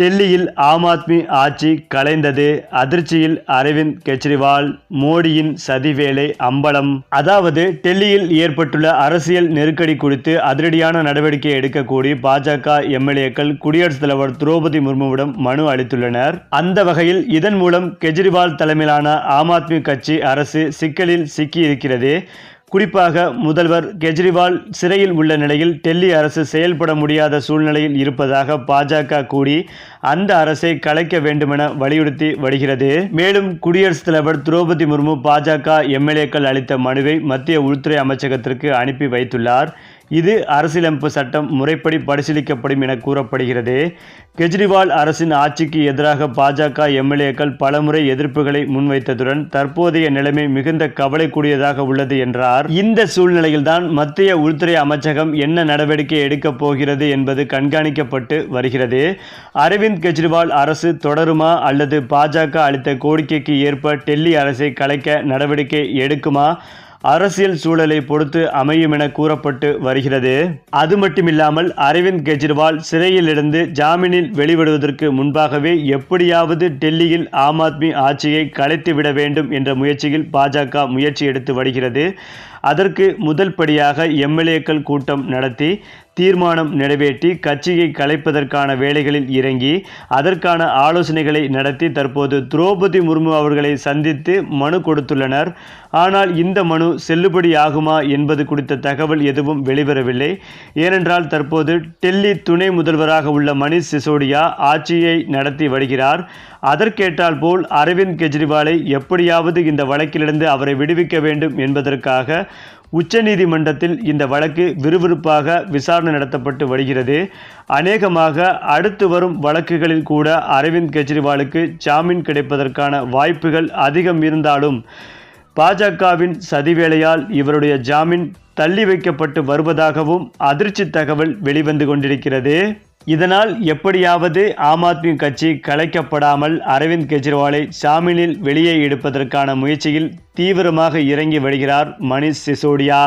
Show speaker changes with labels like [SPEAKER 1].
[SPEAKER 1] டெல்லியில் ஆம் ஆத்மி ஆட்சி கலைந்தது. அதிர்ச்சியில் அரவிந்த் கெஜ்ரிவால் மோடியின் சதிவேலை அம்பலம். அதாவது டெல்லியில் ஏற்பட்டுள்ள அரசியல் நெருக்கடி குறித்து அதிரடியான நடவடிக்கை எடுக்கக்கூடி பாஜக எம்எல்ஏக்கள் குடியரசுத் தலைவர் திரௌபதி முர்முவிடம் மனு அளித்துள்ளனர். அந்த வகையில் இதன் மூலம் கெஜ்ரிவால் தலைமையிலான ஆம் ஆத்மி கட்சி அரசு சிக்கலில் சிக்கியிருக்கிறது. குறிப்பாக முதல்வர் கெஜ்ரிவால் சிறையில் உள்ள நிலையில் டெல்லி அரசு செயல்பட முடியாத சூழ்நிலையில் இருப்பதாக பாஜக கூடி அந்த அரசை கலைக்க வேண்டுமென வலியுறுத்தி வருகிறது. மேலும் குடியரசுத் தலைவர் திரௌபதி முர்மு பாஜக எம்எல்ஏக்கள் அளித்த மனுவை மத்திய உள்துறை அமைச்சகத்திற்கு அனுப்பி வைத்துள்ளார். இது அரசியலமைப்பு சட்டம் முறைப்படி பரிசீலிக்கப்படும் என கூறப்படுகிறது. கெஜ்ரிவால் அரசின் ஆட்சிக்கு எதிராக பாஜக எம்எல்ஏக்கள் பலமுறை எதிர்ப்புகளை முன்வைத்ததுடன் தற்போதைய நிலைமை மிகுந்த கவலைக்கூடியதாக உள்ளது என்றார். இந்த சூழ்நிலையில்தான் மத்திய உள்துறை அமைச்சகம் என்ன நடவடிக்கை எடுக்கப் போகிறது என்பது கண்காணிக்கப்பட்டு வருகிறது. அரவிந்த் கெஜ்ரிவால் அரசு தொடருமா அல்லது பாஜக அளித்த கோரிக்கைக்கு ஏற்ப டெல்லி அரசை கலைக்க நடவடிக்கை எடுக்குமா? அரசியல் சூழலை பொறுத்து அமையும் என கூறப்பட்டு வருகிறது. அது மட்டுமில்லாமல் அரவிந்த் கெஜ்ரிவால் சிறையிலிருந்து ஜாமீனில் வெளிவிடுவதற்கு முன்பாகவே எப்படியாவது டெல்லியில் ஆம் ஆத்மி ஆட்சியை கலைத்துவிட வேண்டும் என்ற முயற்சியில் பாஜக முயற்சி எடுத்து வருகிறது. அதற்கு முதல் படியாக எம்எல்ஏக்கள் கூட்டம் நடத்தி தீர்மானம் நிறைவேற்றி கட்சியை கலைப்பதற்கான வேலைகளில் இறங்கி அதற்கான ஆலோசனைகளை நடத்தி தற்போது திரௌபதி முர்மு அவர்களை சந்தித்து மனு கொடுத்துள்ளனர். ஆனால் இந்த மனு செல்லுபடியாகுமா என்பது குறித்த தகவல் எதுவும் வெளிவரவில்லை. ஏனென்றால் தற்போது டெல்லி துணை முதல்வராக உள்ள மணிஷ் சிசோடியா ஆட்சியை நடத்தி வருகிறார். அதற்கேற்றால் போல் அரவிந்த் கெஜ்ரிவாலை எப்படியாவது இந்த வழக்கிலிருந்து அவரை விடுவிக்க வேண்டும் என்பதற்காக உச்சநீதிமன்றத்தில் இந்த வழக்கு விறுவிறுப்பாக விசாரணை நடத்தப்பட்டு வருகிறது. அநேகமாக அடுத்து வரும் வழக்குகளில் கூட அரவிந்த் கெஜ்ரிவாலுக்கு ஜாமீன் கிடைப்பதற்கான வாய்ப்புகள் அதிகம் இருந்தாலும் பாஜகவின் சதிவேளையால் இவருடைய ஜாமீன் தள்ளி வைக்கப்பட்டு வருவதாகவும் அதிர்ச்சி தகவல் வெளிவந்து கொண்டிருக்கிறது. இதனால் எப்படியாவது ஆம் ஆத்மி கட்சி கலைக்கப்படாமல் அரவிந்த் கெஜ்ரிவாலை ஜாமீனில் வெளியே எடுப்பதற்கான முயற்சியில் தீவிரமாக இறங்கி வருகிறார் மணிஷ் சிசோடியா.